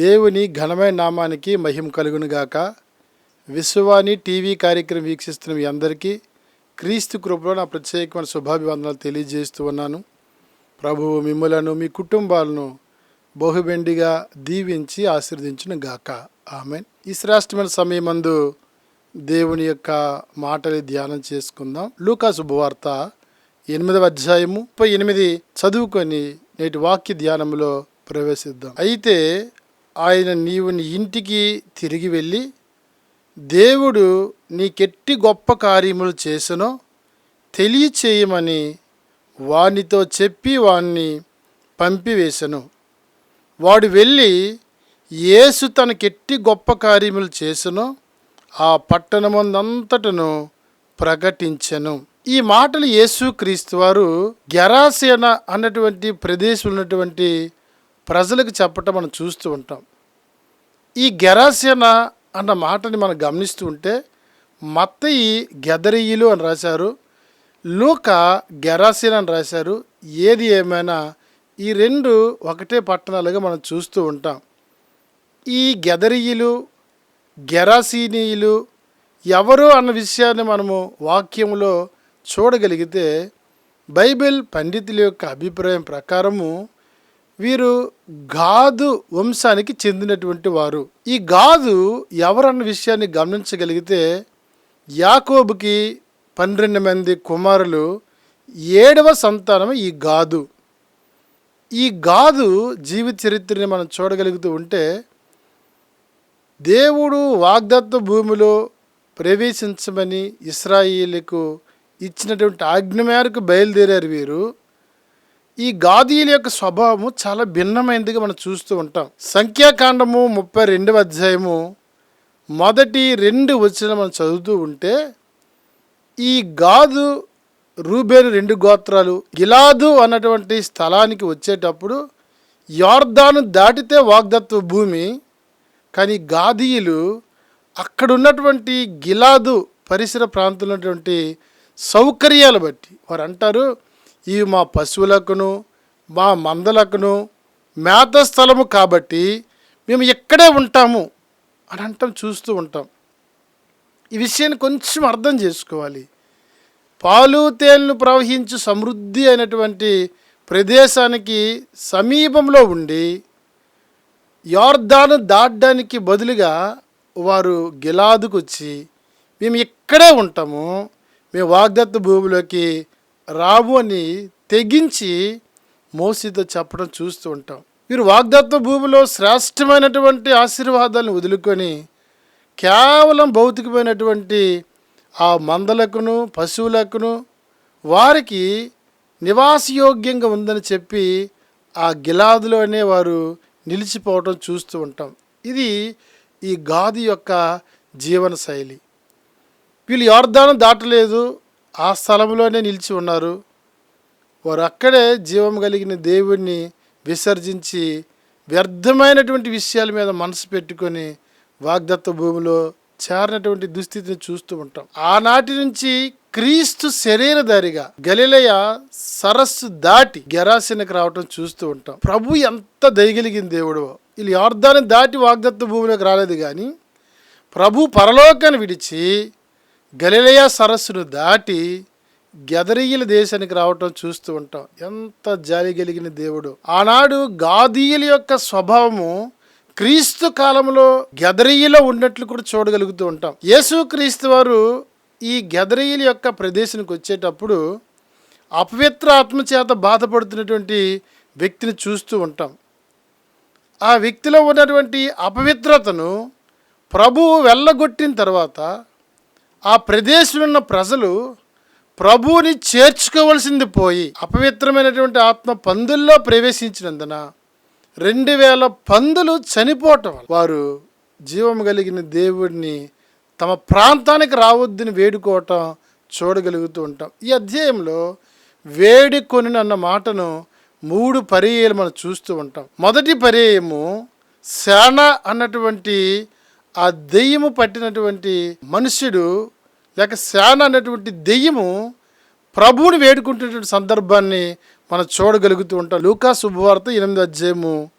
దేవుని ఘనమైన నామానికి మహిమ కలుగును గాక. విశ్వవాణి టీవీ కార్యక్రమం వీక్షిస్తున్న మీ అందరికీ క్రీస్తు కృపలో నా ప్రత్యేకమైన శుభాభివందనాలు తెలియజేస్తూ ఉన్నాను. ప్రభువు మిమ్మలను మీ కుటుంబాలను బహుబెండిగా దీవించి ఆశీర్దించిన గాక. ఆమె ఈ శ్రేష్టమైన సమయమందు దేవుని యొక్క మాటలు ధ్యానం చేసుకుందాం. లూకా శుభవార్త ఎనిమిదవ అధ్యాయము ముప్పై ఎనిమిది చదువుకొని నేటి వాక్య ధ్యానంలో ప్రవేశిద్దాం. అయితే ఆయన నీవు నీ ఇంటికి తిరిగి వెళ్ళి దేవుడు నీకెట్టి గొప్ప కార్యములు చేసనో తెలియచేయమని వానితో చెప్పి వాణ్ణి పంపివేశను వాడు వెళ్ళి యేసు తనకెట్టి గొప్ప కార్యములు చేసనో ఆ పట్టణమందంతటను ప్రకటించెను. ఈ మాటలు యేసు క్రీస్తు వారు గెరాసేన అన్నటువంటి ప్రదేశం ఉన్నటువంటి ప్రజలకు చెప్పటం మనం చూస్తూ ఉంటాం. ఈ గెరాసేన అన్న మాటని మనం గమనిస్తూ ఉంటే మత్తయి గెదరియులు అని రాశారు లూక గెరాసేన అని రాశారు ఏది ఏమైనా ఈ రెండు ఒకటే పట్టణాలుగా మనం చూస్తూ ఉంటాం. ఈ గెదరియులు గెరాసీనీయులు ఎవరు అన్న విషయాన్ని మనము వాక్యంలో చూడగలిగితే బైబిల్ పండితుల యొక్క అభిప్రాయం ప్రకారము వీరు గాదు వంశానికి చెందినటువంటి వారు. ఈ గాదు ఎవరన్న విషయాన్ని గమనించగలిగితే యాకోబుకి పన్నెండు మంది కుమారులు ఏడవ సంతానం ఈ గాదు. ఈ గాదు జీవిత చరిత్రని మనం చూడగలుగుతూ ఉంటే దేవుడు వాగ్దత్త భూమిలో ప్రవేశించమని ఇస్రాయిలకు ఇచ్చినటువంటి ఆజ్ఞ మేరకు బయలుదేరారు వీరు. ఈ గాదీల యొక్క స్వభావము చాలా భిన్నమైనదిగా మనం చూస్తూ ఉంటాం. సంఖ్యాకాండము ముప్పై రెండవ అధ్యాయము మొదటి రెండు వచ్చిన మనం చదువుతూ ఉంటే ఈ గాదు రూబేను రెండు గోత్రాలు గిలాదు అన్నటువంటి స్థలానికి వచ్చేటప్పుడు యార్దాను దాటితే వాగ్దత్వ భూమి కానీ గాదీయులు అక్కడున్నటువంటి గిలాదు పరిసర ప్రాంతంలో ఉన్నటువంటి సౌకర్యాలు బట్టి వారు అంటారు ఇవి మా పశువులకును మా మందలకును మేత స్థలము కాబట్టి మేము ఇక్కడే ఉంటాము అని అంటాం చూస్తూ ఉంటాం. ఈ విషయాన్ని కొంచెం అర్థం చేసుకోవాలి. పాలు తేళ్ళు ప్రవహించు సమృద్ధి అయినటువంటి ప్రదేశానికి సమీపంలో ఉండి యోర్ధాను దాటడానికి బదులుగా వారు గిలాదుకు వచ్చి మేము ఇక్కడే ఉంటాము. మేము వాగ్దత్త భూమిలోకి రావు అని తెగించి మోసితో చెప్పడం చూస్తూ ఉంటాం. వీరు వాగ్దత్వ భూమిలో శ్రేష్టమైనటువంటి ఆశీర్వాదాలను వదులుకొని కేవలం భౌతికమైనటువంటి ఆ మందలకును పశువులకును వారికి నివాసయోగ్యంగా ఉందని చెప్పి ఆ గిలాదులోనే వారు నిలిచిపోవటం చూస్తూ ఉంటాం. ఇది ఈ గాది యొక్క జీవన శైలి. వీళ్ళు యార్దానం దాటలేదు ఆ స్థలంలోనే నిలిచి ఉన్నారు. వారు అక్కడే జీవం కలిగిన దేవుణ్ణి విసర్జించి వ్యర్థమైనటువంటి విషయాల మీద మనసు పెట్టుకొని వాగ్దత్త భూమిలో చేరినటువంటి దుస్థితిని చూస్తూ ఉంటాం. ఆనాటి నుంచి క్రీస్తు శరీరధారిగా గలిలయ సరస్సు దాటి గెరాసినకు రావటం చూస్తూ ఉంటాం. ప్రభు ఎంత దయగలిగిన దేవుడు. వీళ్ళు యార్ధాన్ని దాటి వాగ్దత్త భూమిలోకి రాలేదు కానీ ప్రభు పరలోకాన్ని విడిచి గలిలయ సరస్సును దాటి గెదరీయుల దేశానికి రావటం చూస్తూ ఉంటాం. ఎంత జాలి కలిగిన దేవుడు. ఆనాడు గాదీయుల యొక్క స్వభావము క్రీస్తు కాలంలో గెదరీయులో ఉన్నట్లు కూడా చూడగలుగుతూ ఉంటాం. యేసు క్రీస్తు వారు ఈ గెదరీయుల యొక్క ప్రదేశానికి వచ్చేటప్పుడు అపవిత్ర ఆత్మ చేత బాధపడుతున్నటువంటి వ్యక్తిని చూస్తూ ఉంటాం. ఆ వ్యక్తిలో ఉన్నటువంటి అపవిత్రతను ప్రభువు వెళ్ళగొట్టిన తర్వాత ఆ ప్రదేశంలో ఉన్న ప్రజలు ప్రభువుని చేర్చుకోవలసింది పోయి అపవిత్రమైనటువంటి ఆత్మ పందుల్లో ప్రవేశించినందున రెండు వేల పందులు చనిపోవటం వారు జీవం కలిగిన దేవుడిని తమ ప్రాంతానికి రావద్దని వేడుకోవటం చూడగలుగుతూ ఉంటాం. ఈ అధ్యాయంలో వేడుకొని అన్న మాటను మూడు పర్యాయాలు మనం చూస్తూ ఉంటాం. మొదటి పర్యాయము శాన అన్నటువంటి ఆ దెయ్యము పట్టినటువంటి మనుష్యుడు లేక శాన అనేటువంటి దెయ్యము ప్రభువుని వేడుకుంటున్నటువంటి సందర్భాన్ని మనం చూడగలుగుతూ ఉంటాం. లూకా శుభవార్త ఎనిమిది అధ్యాయము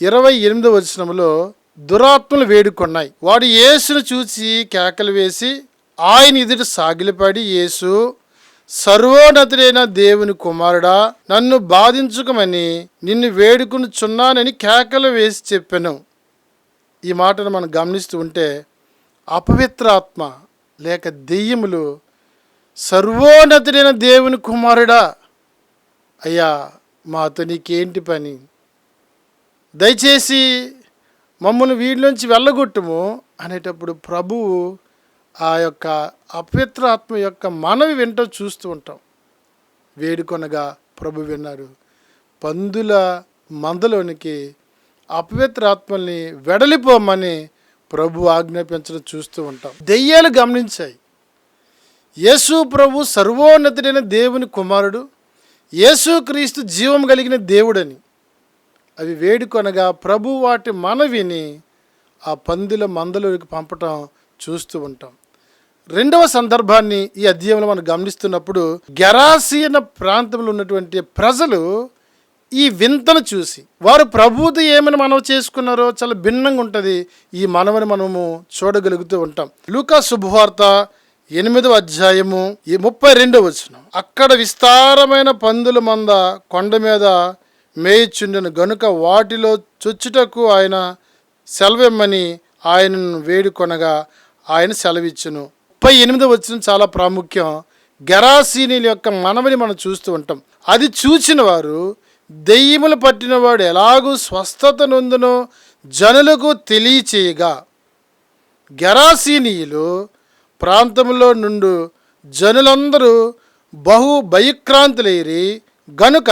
ఇరవై ఎనిమిదో వచనంలో దురాత్మలు వేడుకొన్నాయి. వాడు యేసును చూసి కేకలు వేసి ఆయన ఎదుట సాగిలిపడి యేసు సర్వోన్నతుడైన దేవుని కుమారుడా నన్ను బాధించుకమని నిన్ను వేడుకుని చున్నానని కేకలు వేసి చెప్పాను. ఈ మాటను మనం గమనిస్తూ ఉంటే అపవిత్ర ఆత్మ లేక దెయ్యములు సర్వోన్నతుడైన దేవుని కుమారుడా. అయ్యా మాతో నీకేంటి పని? దయచేసి మమ్మల్ని వీడిలోంచి వెళ్ళగొట్టుము అనేటప్పుడు ప్రభువు ఆ యొక్క అపవిత్ర ఆత్మ యొక్క మనవి వింటూ చూస్తూ ఉంటాం. వేడుకొనగా ప్రభు విన్నారు. పందుల మందలోనికి అపవిత్ర ఆత్మల్ని వెడలిపోమని ప్రభు ఆజ్ఞాపించడం చూస్తూ ఉంటాం. దెయ్యాలు గమనించాయి. యేసు ప్రభు సర్వోన్నతుడైన దేవుని కుమారుడు యేసుక్రీస్తు జీవం కలిగిన దేవుడని. అవి వేడుకొనగా ప్రభు వాటి మనవిని ఆ పందుల మందలోకి పంపటం చూస్తూ ఉంటాం. రెండవ సందర్భాన్ని ఈ అధ్యాయంలో మనం గమనిస్తున్నప్పుడు గెరాసీన ప్రాంతంలో ఉన్నటువంటి ప్రజలు ఈ వింతను చూసి వారు ప్రభువుతో ఏమని మనవి చేసుకున్నారో చాలా భిన్నంగా ఉంటుంది. ఈ మనవని మనము చూడగలుగుతూ ఉంటాం. లూకా శుభవార్త ఎనిమిదవ అధ్యాయము ఈ ముప్పై రెండవ వచ్చిన అక్కడ విస్తారమైన పందుల మంద కొండ మీద మేయిచుండెను. గనుక వాటిలో చొచ్చుటకు ఆయన సెలవిమ్మని ఆయనను వేడుకొనగా ఆయన సెలవిచ్చును. ముప్పై ఎనిమిదవ వచ్చిన చాలా ప్రాముఖ్యం. గెరాసీనీల యొక్క మనవిని మనం చూస్తూ ఉంటాం. అది చూచిన వారు దెయ్యములు పట్టినవాడు ఎలాగూ స్వస్థత నొందునో జనులకు తెలియచేయగా. గెరాసీనీయులు ప్రాంతంలో నుండు జనులందరూ బహు భయక్రాంతులేరి గనుక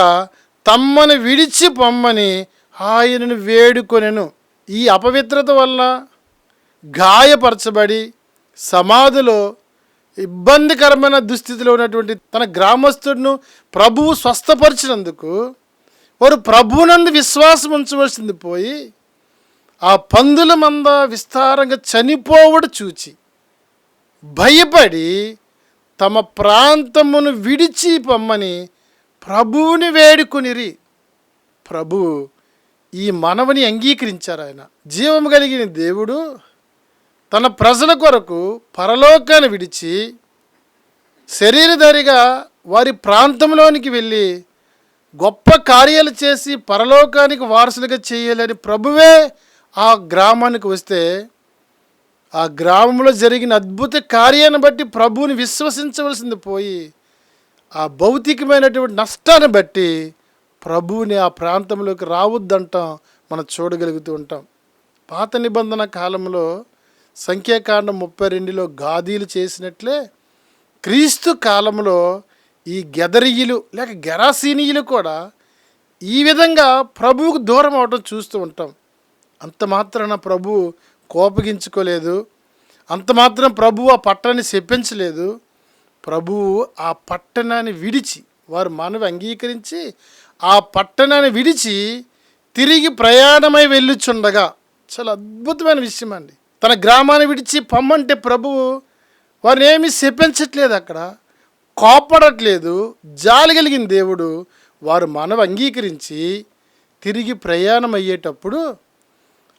తమ్మను విడిచి పొమ్మని ఆయనను వేడుకొనెను. ఈ అపవిత్రత వల్ల గాయపరచబడి సమాధిలో ఇబ్బందికరమైన దుస్థితిలో ఉన్నటువంటి తన గ్రామస్తుడిను ప్రభువు స్వస్థపరిచినందుకు వారు ప్రభునందు విశ్వాసం ఉంచవలసింది పోయి ఆ పందుల మంద విస్తారంగా చనిపోవడు చూచి భయపడి తమ ప్రాంతమును విడిచి పొమ్మని ప్రభువుని వేడుకునిరి. ప్రభు ఈ మనవని అంగీకరించారు ఆయన. జీవము కలిగిన దేవుడు తన ప్రజల కొరకు పరలోకాన్ని విడిచి శరీరధారిగా వారి ప్రాంతంలోనికి వెళ్ళి గొప్ప కార్యాలు చేసి పరలోకానికి వారసులుగా చేయాలని ప్రభువే ఆ గ్రామానికి వస్తే ఆ గ్రామంలో జరిగిన అద్భుత కార్యాన్ని బట్టి ప్రభువుని విశ్వసించవలసింది పోయి ఆ భౌతికమైనటువంటి నష్టాన్ని బట్టి ప్రభువుని ఆ ప్రాంతంలోకి రావద్దంటాం మనం చూడగలుగుతూ ఉంటాం. పాత నిబంధన కాలంలో సంఖ్యాకాండం ముప్పై రెండులో గాదీలు చేసినట్లే క్రీస్తు కాలంలో ఈ గెదరియులు లేక గెరాసీనీయులు కూడా ఈ విధంగా ప్రభువుకు దూరం అవటం చూస్తూ ఉంటాం. అంత మాత్రాన ప్రభు కోపగించుకోలేదు. అంత మాత్రం ప్రభు ఆ పట్టణాన్ని చెప్పించలేదు ప్రభువు ఆ పట్టణాన్ని విడిచి వారు మనవి అంగీకరించి ఆ పట్టణాన్ని విడిచి తిరిగి ప్రయాణమై వెళ్ళుచుండగా. చాలా అద్భుతమైన విషయం అండి. తన గ్రామాన్ని విడిచి పమ్మంటే ప్రభువు వారిని ఏమీ శపించట్లేదు అక్కడ. కోపడట్లేదు జాలి కలిగిన దేవుడు వారు మనవి అంగీకరించి తిరిగి ప్రయాణం అయ్యేటప్పుడు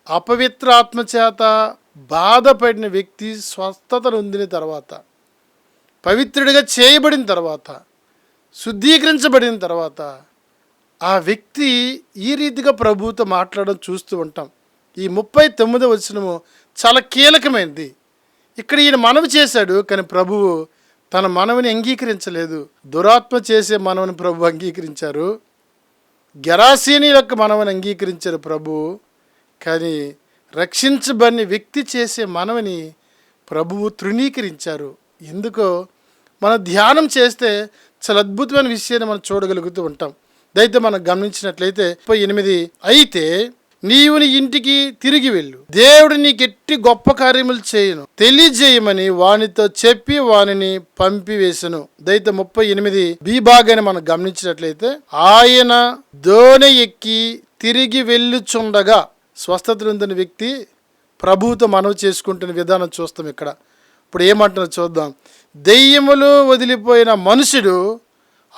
అపవిత్ర ఆత్మచేత బాధపడిన వ్యక్తి స్వస్థత నొందిన తర్వాత పవిత్రుడిగా చేయబడిన తర్వాత శుద్ధీకరించబడిన తర్వాత ఆ వ్యక్తి ఈ రీతిగా ప్రభువుతో మాట్లాడడం చూస్తూ ఉంటాం. ఈ ముప్పై తొమ్మిదో వచనము చాలా కీలకమైనది. ఇక్కడ ఈయన మనవి చేశాడు కానీ ప్రభువు తన మనవిని అంగీకరించలేదు. దురాత్మ చేసే మనవిని ప్రభు అంగీకరించారు. గెరాసీని యొక్క మనవిని అంగీకరించారు ప్రభు. కానీ రక్షించబడిన వ్యక్తి చేసే మనవిని ప్రభువు తృణీకరించారు. ఎందుకో మనం ధ్యానం చేస్తే చాలా అద్భుతమైన విషయాన్ని మనం చూడగలుగుతూ ఉంటాం. దయతో మనం గమనించినట్లయితే ముప్పై ఎనిమిది అయితే నీవు నీ ఇంటికి తిరిగి వెళ్ళు. దేవుడు నీకెట్టి గొప్ప కార్యములు చేయను. తెలియజేయమని వానితో చెప్పి వానిని పంపివేశను. దైత ముప్పై ఎనిమిది బి భాగాన్ని మనం గమనించినట్లయితే ఆయన దోణి ఎక్కి తిరిగి వెళ్ళుచుండగా స్వస్థత నొందిన వ్యక్తి ప్రభువుతో మనవి చేసుకుంటున్న విధానం చూస్తాం ఇక్కడ. ఇప్పుడు ఏమంటున్నా చూద్దాం. దెయ్యములు వదిలిపోయిన మనుషుడు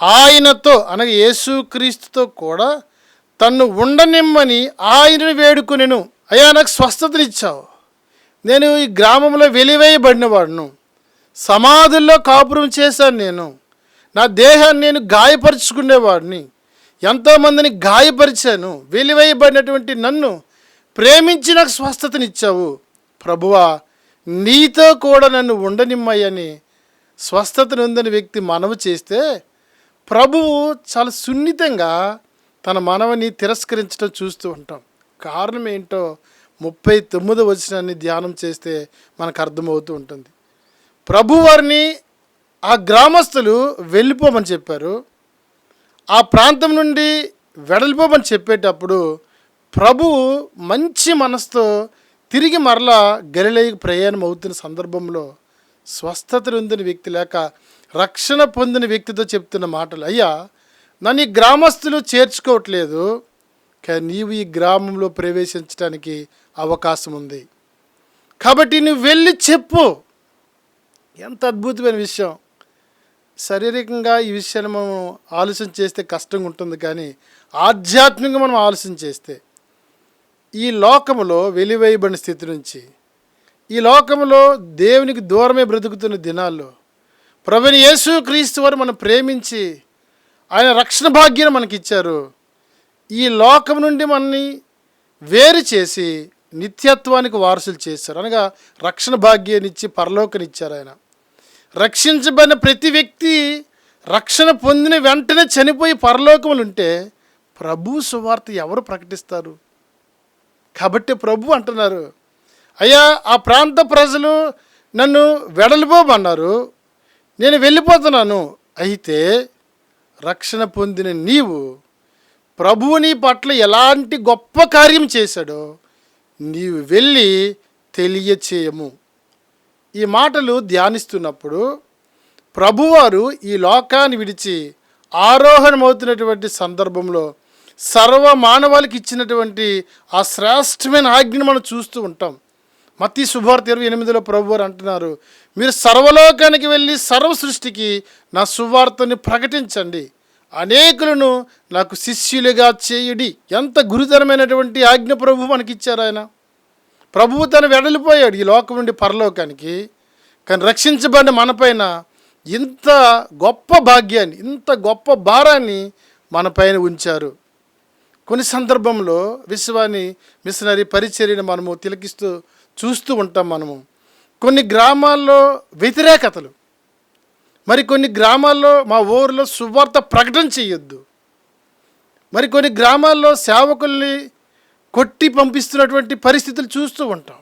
ఆయనతో అనగా యేసుక్రీస్తుతో కూడా తన్ను ఉండనిమ్మని ఆయనను వేడుకునేను. అయ్యా నాకు స్వస్థతనిచ్చావు. నేను ఈ గ్రామంలో వెలివేయబడిన వాడును సమాధుల్లో కాపురం చేశాను నేను. నా దేహాన్ని నేను గాయపరుచుకునేవాడిని. ఎంతోమందిని గాయపరిచాను. వెలివేయబడినటువంటి నన్ను ప్రేమించి నాకు స్వస్థతనిచ్చావు. ప్రభువా నీతో కూడా నన్ను ఉండనిమ్మయ్యని స్వస్థతను ఉందని వ్యక్తి మనవి చేస్తే ప్రభువు చాలా సున్నితంగా తన మనవని తిరస్కరించడం చూస్తూ ఉంటాం. కారణం ఏంటో ముప్పై తొమ్మిది వచనాన్ని ధ్యానం చేస్తే మనకు అర్థమవుతూ ఉంటుంది. ప్రభువారిని ఆ గ్రామస్తులు వెళ్ళిపోమని చెప్పారు. ఆ ప్రాంతం నుండి వెడలిపోమని చెప్పేటప్పుడు ప్రభు మంచి మనసుతో తిరిగి మరలా గలిలేకి ప్రయాణం అవుతున్న సందర్భంలో స్వస్థత పొందిన వ్యక్తి లేక రక్షణ పొందిన వ్యక్తితో చెప్తున్న మాటలు అయ్యా నన్ను ఈ గ్రామస్తులు చేర్చుకోవట్లేదు కానీ నీవు ఈ గ్రామంలో ప్రవేశించడానికి అవకాశం ఉంది. కాబట్టి నువ్వు వెళ్ళి చెప్పు. ఎంత అద్భుతమైన విషయం. శారీరకంగా ఈ విషయాన్ని మనం ఆలోచన చేస్తే కష్టంగా ఉంటుంది కానీ ఆధ్యాత్మికంగా మనం ఆలోచన చేస్తే ఈ లోకంలో వెలివేయబడిన స్థితి నుంచి ఈ లోకంలో దేవునికి దూరమే బ్రతుకుతున్న దినాల్లో ప్రభుని యేసు క్రీస్తు వారు మనం ప్రేమించి ఆయన రక్షణ భాగ్యం మనకి ఇచ్చారు ఈ లోకం నుండి మనని వేరు చేసి నిత్యత్వానికి వారసులు చేశారు. అనగా రక్షణ భాగ్యాన్ని ఇచ్చి పరలోకనిచ్చారు ఆయన. రక్షించబడిన ప్రతి వ్యక్తి రక్షణ పొందిన వెంటనే చనిపోయి పరలోకములు ఉంటే ప్రభు సువార్త ఎవరు ప్రకటిస్తారు? కాబట్టి ప్రభు అంటున్నారు అయ్యా ఆ ప్రాంత ప్రజలు నన్ను వెడలిపోమన్నారు. నేను వెళ్ళిపోతున్నాను. అయితే రక్షణ పొందిన నీవు ప్రభువుని పట్ల ఎలాంటి గొప్ప కార్యం చేశాడో నీవు వెళ్ళి తెలియచేయము. ఈ మాటలు ధ్యానిస్తున్నప్పుడు ప్రభువారు ఈ లోకాన్ని విడిచి ఆరోహణమవుతున్నటువంటి సందర్భంలో సర్వ మానవాళికి ఇచ్చినటువంటి ఆ శ్రేష్టమైన ఆజ్ఞను మనం చూస్తూ ఉంటాం. మత్తి శుభార్త ఇరవై ఎనిమిదిలో ప్రభువారు అంటున్నారు మీరు సర్వలోకానికి వెళ్ళి సర్వ సృష్టికి నా సువార్తని ప్రకటించండి. అనేకులను నాకు శిష్యులుగా చేయుడి. ఎంత గురుతరమైనటువంటి ఆజ్ఞ ప్రభు మనకిచ్చారు ఆయన. ప్రభువు తను వెడలిపోయాడు ఈ లోకం నుండి పరలోకానికి కానీ రక్షించబడిన మనపైన ఇంత గొప్ప భాగ్యాన్ని ఇంత గొప్ప భారాన్ని మనపైన ఉంచారు. కొన్ని సందర్భంలో విశ్వాన్ని మిషనరీ పరిచర్యను మనము తిలకిస్తూ చూస్తూ ఉంటాం మనము. కొన్ని గ్రామాల్లో వ్యతిరేకతలు మరి కొన్ని గ్రామాల్లో మా ఊరిలో సువార్త ప్రకటన చేయొద్దు. మరి కొన్ని గ్రామాల్లో సేవకుల్ని కొట్టి పంపిస్తున్నటువంటి పరిస్థితులు చూస్తూ ఉంటాం.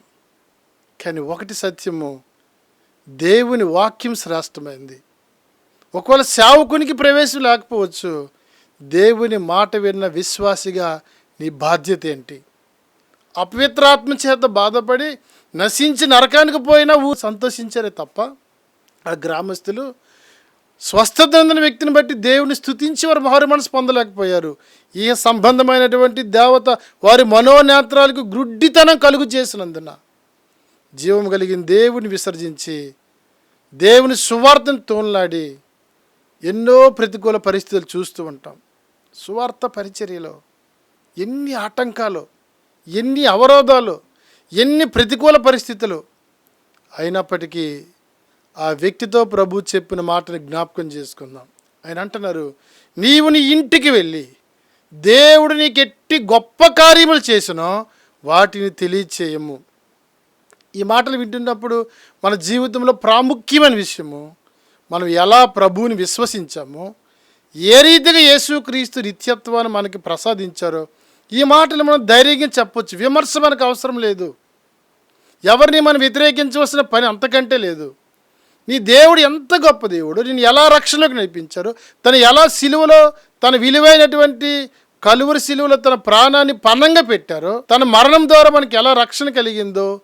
కానీ ఒకటి సత్యము దేవుని వాక్యం శ్రేష్టమైంది. ఒకవేళ సేవకునికి ప్రవేశం లేకపోవచ్చు దేవుని మాట విన్న విశ్వాసిగా నీ బాధ్యత ఏంటి? అపవిత్రాత్మ చేత బాధపడి నశించి నరకానికి పోయినా ఊ సంతోషించారే తప్ప ఆ గ్రామస్తులు స్వస్థత అందిన వ్యక్తిని బట్టి దేవుని స్థుతించి వారు మారు మనసు పొందలేకపోయారు. ఈ సంబంధమైనటువంటి దేవత వారి మనోనేత్రాలకు గ్రుడ్డితనం కలుగు చేసినందున జీవం కలిగిన దేవుని విసర్జించి దేవుని సువార్తను తోన్లాడి ఎన్నో ప్రతికూల పరిస్థితులు చూస్తూ ఉంటాం. సువార్త పరిచర్యలో ఎన్ని ఆటంకాలు ఎన్ని అవరోధాలు ఎన్ని ప్రతికూల పరిస్థితులు అయినప్పటికీ ఆ వ్యక్తితో ప్రభు చెప్పిన మాటని జ్ఞాపకం చేసుకుందాం. ఆయన అంటున్నారు నీవు నీ ఇంటికి వెళ్ళి దేవుడు నీకు ఎట్టి గొప్ప కార్యములు చేసినో వాటిని తెలియచేయము. ఈ మాటలు వింటున్నప్పుడు మన జీవితంలో ప్రాముఖ్యమైన విషయము మనం ఎలా ప్రభువుని విశ్వసించామో ఏ రీతిగా యేసుక్రీస్తు నిత్యత్వాన్ని మనకి ప్రసాదించారో ఈ మాటలు మనం ధైర్యంగా చెప్పొచ్చు. విమర్శ మనకు అవసరం లేదు. ఎవరిని మనం వ్యతిరేకించవలసిన పని అంతకంటే లేదు. నీ దేవుడు ఎంత గొప్ప దేవుడు? నేను ఎలా రక్షణలోకి నడిపించారు? తను ఎలా సిలువలో తన విలువైనటువంటి కలువరి సిలువలో తన ప్రాణాన్ని పన్నంగా పెట్టారో? తన మరణం ద్వారా మనకి ఎలా రక్షణ కలిగిందో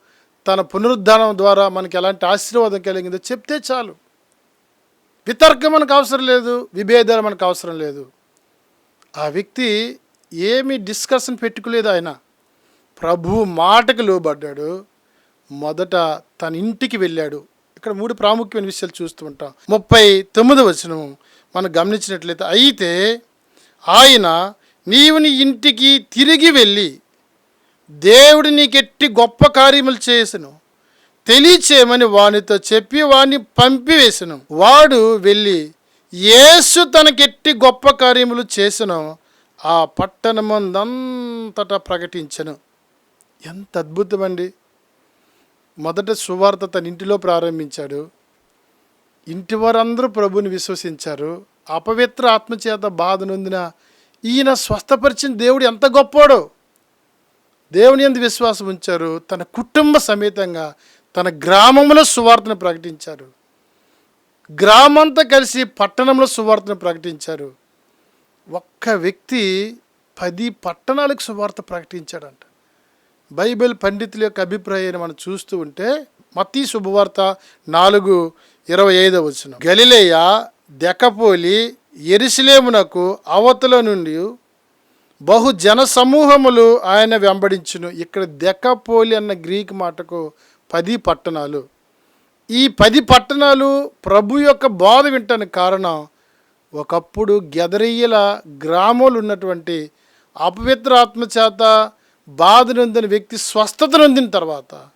తన పునరుద్ధానం ద్వారా మనకి ఎలాంటి ఆశీర్వాదం కలిగిందో చెప్తే చాలు. వితర్కం మనకు అవసరం లేదు విభేదాలు మనకు అవసరం లేదు. ఆ వ్యక్తి ఏమీ డిస్కషన్ పెట్టుకోలేదు ఆయన. ప్రభు మాటకు లోబడ్డాడు. మొదట తన ఇంటికి వెళ్ళాడు. ఇక్కడ మూడు ప్రాముఖ్యమైన విషయాలు చూస్తూ ఉంటాం. ముప్పై తొమ్మిది వచనం మనం గమనించినట్లయితే అయితే ఆయన నీవు నీ ఇంటికి తిరిగి వెళ్ళి దేవుడు నీకెట్టి గొప్ప కార్యములు చేసను. తెలియచేయమని వానితో చెప్పి వాణ్ణి పంపివేసను. వాడు వెళ్ళి యేసు తనకెట్టి గొప్ప కార్యములు చేసను. ఆ పట్టణమందంతటా ప్రకటించను. ఎంత అద్భుతమండి. మొదట సువార్త తన ఇంటిలో ప్రారంభించాడు. ఇంటి వారందరూ ప్రభుని విశ్వసించారు. అపవిత్ర ఆత్మచేత బాధ నొందిన ఈయన స్వస్థపరిచిన దేవుడు ఎంత గొప్పోడో! దేవుని ఎందు విశ్వాసం ఉంచారు. తన కుటుంబ సమేతంగా తన గ్రామంలో సువార్తను ప్రకటించారు. గ్రామంతా కలిసి పట్టణంలో సువార్తను ప్రకటించారు. ఒక్క వ్యక్తి పది పట్టణాలకు సువార్త ప్రకటించాడంట. బైబిల్ పండితుల యొక్క అభిప్రాయాన్ని మనం చూస్తూ ఉంటే మతీ శుభవార్త నాలుగు ఇరవై ఐదవ వచ్చిన గలిలేయ దెకపోలి ఎరిసిలేమునకు అవతల నుండి బహు జన సమూహములు ఆయన వెంబడించును. ఇక్కడ దెకపోలి అన్న గ్రీక్ మాటకు పది పట్టణాలు. ఈ పది పట్టణాలు ప్రభు యొక్క బాధ వింటానికి కారణం ఒకప్పుడు గెదరయ్యల గ్రామాలు ఉన్నటువంటి అపవిత్ర ఆత్మచేత బాధనొందిన బాధ నొందిన వ్యక్తి స్వస్థత నొందిన తర్వాత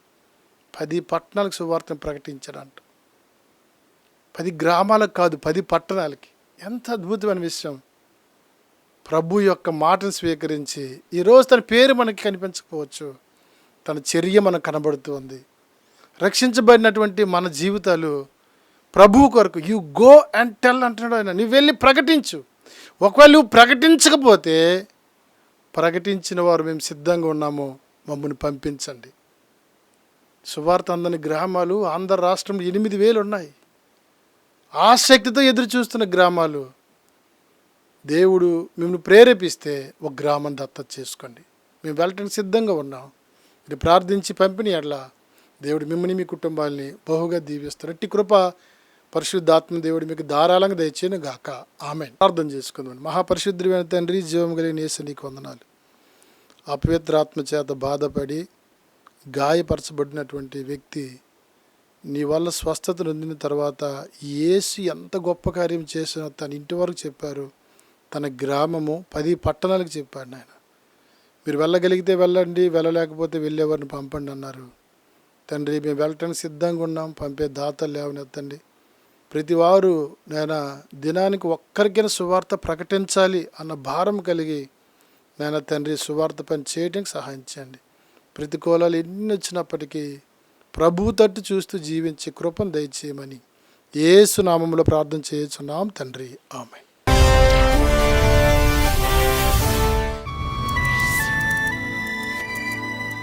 పది పట్టణాలకు సువార్తను ప్రకటించాడంట. పది గ్రామాలకు కాదు పది పట్టణాలకి. ఎంత అద్భుతమైన విషయం. ప్రభు యొక్క మాటను స్వీకరించి ఈరోజు తన పేరు మనకి కనిపించకపోవచ్చు. తన చర్య మనకు కనబడుతుంది రక్షించబడినటువంటి మన జీవితాలు ప్రభు కొరకు యు గో అండ్ టెల్ అంటున్నాడు ఆయన. నువ్వు వెళ్ళి ప్రకటించు. ఒకవేళ నువ్వు ప్రకటించకపోతే ప్రకటించిన వారు మేము సిద్ధంగా ఉన్నాము మమ్మల్ని పంపించండి. సువార్త అందని గ్రామాలు ఆంధ్ర రాష్ట్రంలో ఎనిమిది వేలు ఉన్నాయి. ఆసక్తితో ఎదురు చూస్తున్న గ్రామాలు దేవుడు మిమ్మల్ని ప్రేరేపిస్తే ఒక గ్రామం దత్తత చేసుకోండి. మేము వెళ్ళటానికి సిద్ధంగా ఉన్నాం. మీరు ప్రార్థించి పంపిణీ ఎట్లా దేవుడు మిమ్మల్ని మీ కుటుంబాల్ని బహుగా దీవిస్తారు ఎట్టి కృప పరిశుద్ధాత్మ దేవుడు మీకు ధారాళంగా దయచేయను గాక. ఆమె ప్రార్థన చేసుకుందాం. మహాపరిశుద్ధమైన తండ్రి జీవం కలిగిన వేసి నీకు వందనాలు. అపవిత్రాత్మ చేత బాధపడి గాయపరచబడినటువంటి వ్యక్తి నీ వల్ల స్వస్థత నొందిన తర్వాత ఏసు ఎంత గొప్ప కార్యం చేసినో తన ఇంటి వరకు చెప్పారు. తన గ్రామము పది పట్టణాలకు చెప్పాడు నాయన. మీరు వెళ్ళగలిగితే వెళ్ళండి వెళ్ళలేకపోతే వెళ్ళేవారిని పంపండి అన్నారు. తండ్రి మేము వెళ్ళటానికి సిద్ధంగా ఉన్నాం. పంపే దాతలు లేవనెత్తండి. ప్రతి వారు నేను దినానికి ఒక్కరికైనా సువార్త ప్రకటించాలి అన్న భారం కలిగి నేను తండ్రి సువార్త పని చేయడానికి సహాయించండి ప్రతికూలాలు ఎన్ని వచ్చినప్పటికీ ప్రభు తట్టు చూస్తూ జీవించి కృపను దయచేయమని ఏసునామంలో ప్రార్థన చేయొచ్చున్నాం తండ్రి. ఆమె